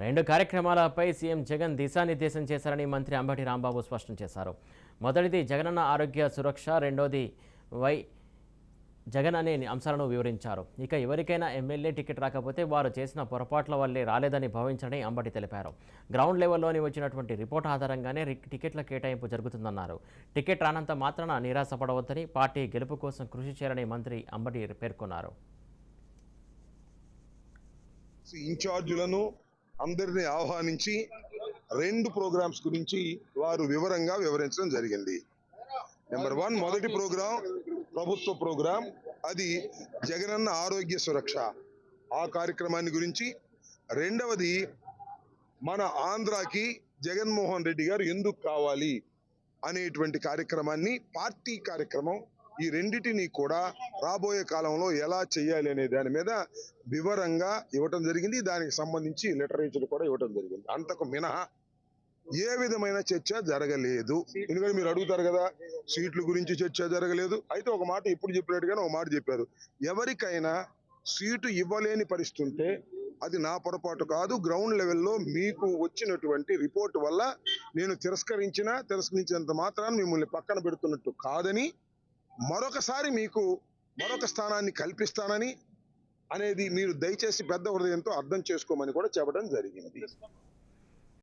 రెండు కార్యక్రమాలపై సీఎం జగన్ దిశానిర్దేశం చేశారని మంత్రి అంబటి రాంబాబు స్పష్టం చేశారు. మొదటిది జగనన్న ఆరోగ్య సురక్ష రెండోది వై జగన్ అనే అంశాలను వివరించారు. ఇక ఎవరికైనా ఎమ్మెల్యే టికెట్ రాకపోతే వారు చేసిన పొరపాట్ల వల్లే రాలేదని భావించని అంబటి తెలిపారు. గ్రౌండ్ లెవెల్లోని వచ్చినటువంటి రిపోర్ట్ ఆధారంగానే టికెట్ల కేటాయింపు జరుగుతుందన్నారు. టికెట్ రానంత మాత్రాన నిరాశపడవద్దని పార్టీ గెలుపు కోసం కృషి చేయాలని మంత్రి అంబటి పేర్కొన్నారు. ఇన్ఛార్జులను అందరినీ ఆహ్వానించి రెండు ప్రోగ్రామ్స్ గురించి వారు వివరంగా వివరించడం జరిగింది. నెంబర్ వన్ మొదటి ప్రోగ్రాం ప్రభుత్వ ప్రోగ్రాం అది జగనన్న ఆరోగ్య సురక్ష. ఆ కార్యక్రమాన్ని గురించి. రెండవది మన ఆంధ్రాకి జగన్మోహన్ రెడ్డి గారు ఎందుకు కావాలి అనేటువంటి కార్యక్రమాన్ని పార్టీ కార్యక్రమం ఈ రెండిటిని కూడా రాబోయే కాలంలో ఎలా చేయాలి అనే దాని మీద వివరంగా ఇవ్వటం జరిగింది. దానికి సంబంధించి లిటరేచర్ కూడా ఇవ్వటం జరిగింది. అంతకు మినహా ఏ విధమైన చర్చ జరగలేదు. ఎందుకంటే మీరు అడుగుతారు కదా సీట్ల గురించి చర్చ జరగలేదు. అయితే ఒక మాట ఇప్పుడు చెప్పినట్టుగానే ఒక మాట చెప్పారు. ఎవరికైనా సీటు ఇవ్వలేని పరిస్థితి ఉంటే అది నా పొరపాటు కాదు. గ్రౌండ్ లెవెల్లో మీకు వచ్చినటువంటి రిపోర్ట్ వల్ల నేను తిరస్కరించిన తిరస్కరించినంత మాత్రాన్ని మిమ్మల్ని పక్కన పెడుతున్నట్టు కాదని మరొకసారి మీకు మరొక స్థానాన్ని కల్పిస్తానని అనేది మీరు దయచేసి పెద్ద హృదయంతో అర్థం చేసుకోమని కూడా చెప్పడం జరిగింది.